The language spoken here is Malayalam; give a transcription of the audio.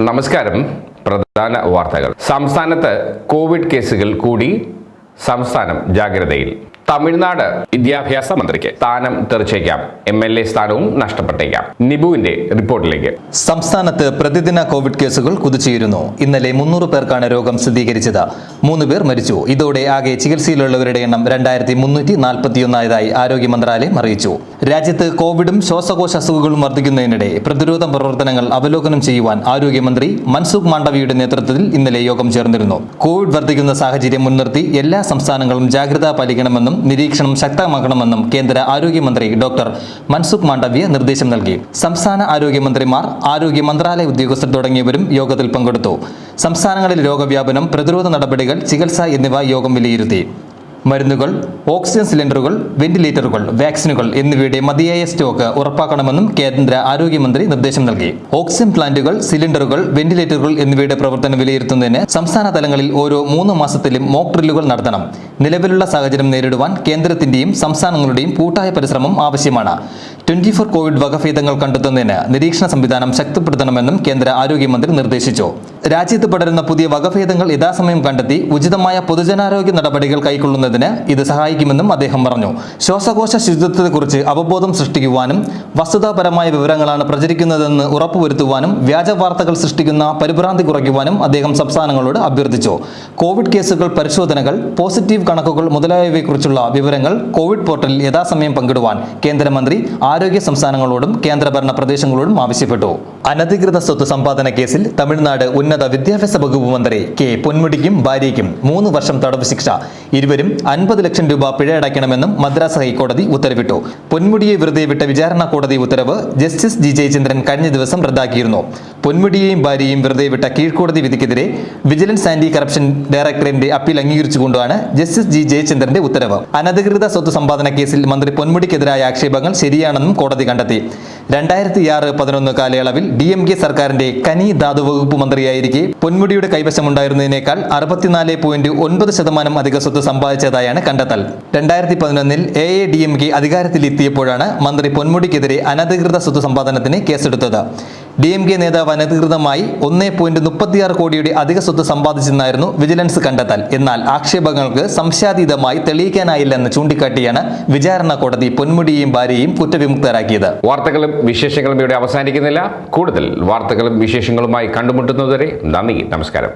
നമസ്കാരം. പ്രധാന വാർത്തകൾ. സംസ്ഥാനത്ത് കോവിഡ് കേസുകൾ കൂടി. സംസ്ഥാനം ജാഗ്രതയിൽ. തമിഴ്നാട് വിദ്യാഭ്യാസ മന്ത്രിക്ക് സ്ഥാനം തെറിച്ചേക്കാം. എം എൽ എ സ്ഥാനവും നഷ്ടപ്പെട്ടേക്കാം. നിബുവിന്റെ റിപ്പോർട്ടിലേക്ക്. സംസ്ഥാനത്ത് പ്രതിദിന കോവിഡ് കേസുകൾ കുതിച്ചുയരുന്നു. ഇന്നലെ മുന്നൂറ് പേർക്കാണ് രോഗം സ്ഥിരീകരിച്ചത്. മൂന്ന് പേർ മരിച്ചു. ഇതോടെ ആകെ ചികിത്സയിലുള്ളവരുടെ എണ്ണം രണ്ടായിരത്തി മുന്നൂറ്റി നാൽപ്പത്തിയൊന്നായതായി ആരോഗ്യ മന്ത്രാലയം അറിയിച്ചു. രാജ്യത്ത് കോവിഡും ശ്വാസകോശ അസുഖങ്ങളും വർദ്ധിക്കുന്നതിനിടെ പ്രതിരോധ പ്രവർത്തനങ്ങൾ അവലോകനം ചെയ്യുവാൻ ആരോഗ്യമന്ത്രി മൻസുഖ് മാണ്ഡവിയുടെ നേതൃത്വത്തിൽ ഇന്നലെ യോഗം ചേർന്നിരുന്നു. കോവിഡ് വർദ്ധിക്കുന്ന സാഹചര്യം മുൻനിർത്തി എല്ലാ സംസ്ഥാനങ്ങളും ജാഗ്രത പാലിക്കണമെന്നും നിരീക്ഷണം ശക്തമാക്കണമെന്നും കേന്ദ്ര ആരോഗ്യമന്ത്രി ഡോക്ടർ മൻസുഖ് മാണ്ഡവ്യ നിർദ്ദേശം നൽകി. സംസ്ഥാന ആരോഗ്യമന്ത്രിമാർ ആരോഗ്യ മന്ത്രാലയ ഉദ്യോഗസ്ഥർ തുടങ്ങിയവരും യോഗത്തിൽ പങ്കെടുത്തു. സംസ്ഥാനങ്ങളിൽ രോഗവ്യാപനം പ്രതിരോധ നടപടികൾ ചികിത്സ എന്നിവ യോഗം വിലയിരുത്തി. മരുന്നുകൾ ഓക്സിജൻ സിലിണ്ടറുകൾ വെന്റിലേറ്ററുകൾ വാക്സിനുകൾ എന്നിവയുടെ മതിയായ സ്റ്റോക്ക് ഉറപ്പാക്കണമെന്നും കേന്ദ്ര ആരോഗ്യമന്ത്രി നിർദ്ദേശം നൽകി. ഓക്സിജൻ പ്ലാന്റുകൾ സിലിണ്ടറുകൾ വെന്റിലേറ്ററുകൾ എന്നിവയുടെ പ്രവർത്തനം വിലയിരുത്തുന്നതിന് സംസ്ഥാന തലങ്ങളിൽ ഓരോ മൂന്ന് മാസത്തിലും മോക്ക് ഡ്രില്ലുകൾ നടത്തണം. നിലവിലുള്ള സാഹചര്യം നേരിടുവാൻ കേന്ദ്രത്തിന്റെയും സംസ്ഥാനങ്ങളുടെയും കൂട്ടായ പരിശ്രമം ആവശ്യമാണ്. ട്വന്റി ഫോർ കോവിഡ് വകഭേദങ്ങൾ കണ്ടെത്തുന്നതിന് നിരീക്ഷണ സംവിധാനം ശക്തിപ്പെടുത്തണമെന്നും കേന്ദ്ര ആരോഗ്യമന്ത്രി നിർദ്ദേശിച്ചു. രാജ്യത്ത് പടരുന്ന പുതിയ വകഭേദങ്ങൾ യഥാസമയം കണ്ടെത്തി ഉചിതമായ പൊതുജനാരോഗ്യ നടപടികൾ കൈക്കൊള്ളുന്നതിന് ഇത് സഹായിക്കുമെന്നും അദ്ദേഹം പറഞ്ഞു. ശ്വാസകോശ ശുചിത്വത്തെക്കുറിച്ച് അവബോധം സൃഷ്ടിക്കുവാനും വസ്തുതാപരമായ വിവരങ്ങളാണ് പ്രചരിക്കുന്നതെന്ന് ഉറപ്പുവരുത്തുവാനും വ്യാജ വാർത്തകൾ സൃഷ്ടിക്കുന്ന പരിഭ്രാന്തി കുറയ്ക്കുവാനും അദ്ദേഹം സംസ്ഥാനങ്ങളോട് അഭ്യർത്ഥിച്ചു. കോവിഡ് കേസുകൾ പരിശോധനകൾ പോസിറ്റീവ് കണക്കുകൾ മുതലായവയെക്കുറിച്ചുള്ള വിവരങ്ങൾ കോവിഡ് പോർട്ടലിൽ യഥാസമയം പങ്കിടുവാൻ കേന്ദ്രമന്ത്രി ആരോഗ്യ സംസ്ഥാനങ്ങളോടും കേന്ദ്രഭരണ പ്രദേശങ്ങളോടും ആവശ്യപ്പെട്ടു. അനധികൃത സ്വത്ത് സമ്പാദന കേസിൽ തമിഴ്നാട് ഉന്നത വിദ്യാഭ്യാസ വകുപ്പ് മന്ത്രി കെ പൊന്മുടിക്കും ഭാര്യയ്ക്കും മൂന്ന് വർഷം തടവ് ശിക്ഷ. ഇരുവരും അൻപത് ലക്ഷം രൂപ പിഴ അടയ്ക്കണമെന്നും മദ്രാസ് ഹൈക്കോടതി ഉത്തരവിട്ടു. പൊന്മുടിയെ വെറുതെ വിട്ട വിചാരണ കോടതി ഉത്തരവ് ജസ്റ്റിസ് ജി ജയചന്ദ്രൻ കഴിഞ്ഞ ദിവസം റദ്ദാക്കിയിരുന്നു. പൊന്മുടിയെയും ഭാര്യയെയും വെറുതെ വിട്ട കീഴ്ക്കോടതി വിധിക്കെതിരെ വിജിലൻസ് ആന്റി കറപ്ഷൻ ഡയറക്ടറേറ്റിന്റെ അപ്പീൽ അംഗീകരിച്ചുകൊണ്ടാണ് ജസ്റ്റിസ് ജി ജയചന്ദ്രന്റെ ഉത്തരവ്. അനധികൃത സ്വത്ത് സമ്പാദന കേസിൽ മന്ത്രി പൊന്മുടിക്കെതിരായ ആക്ഷേപങ്ങൾ ശരിയാണെന്നും കോടതി കണ്ടെത്തി. രണ്ടായിരത്തി ആറ് പതിനൊന്ന് കാലയളവിൽ ഡി എം കെ സർക്കാരിന്റെ കനി ധാതു വകുപ്പ് മന്ത്രിയായിരിക്കെ പൊന്മുടിയുടെ കൈവശമുണ്ടായിരുന്നതിനേക്കാൾ അറുപത്തിനാല് പോയിന്റ് ഒൻപത് ശതമാനം അധിക സ്വത്ത് സമ്പാദിച്ചതായാണ് കണ്ടെത്തൽ. രണ്ടായിരത്തി പതിനൊന്നിൽ A A D M K അധികാരത്തിലെത്തിയപ്പോഴാണ് മന്ത്രി പൊന്മുടിക്കെതിരെ അനധികൃത സ്വത്ത് സമ്പാദനത്തിന് കേസെടുത്തത്. ഡി എം കെ നേതാവ് അനധികൃതമായി ഒന്നേ പോയിന്റ് മുപ്പത്തിയാറ് കോടിയുടെ അധിക സ്വത്ത് സമ്പാദിച്ചെന്നായിരുന്നു വിജിലൻസ് കണ്ടെത്തൽ. എന്നാൽ ആക്ഷേപങ്ങൾക്ക് സംശയാതീതമായി തെളിയിക്കാനായില്ലെന്ന് ചൂണ്ടിക്കാട്ടിയാണ് വിചാരണ കോടതി പൊന്മുടിയെയും ഭാര്യയെയും കുറ്റവിമുക്തരാക്കിയത്. വാർത്തകളും വിശേഷങ്ങളും ഇവിടെ അവസാനിക്കുന്നില്ല. കൂടുതൽ വാർത്തകളും വിശേഷങ്ങളുമായി കണ്ടുമുട്ടുന്നതുവരെ നന്ദി. നമസ്കാരം.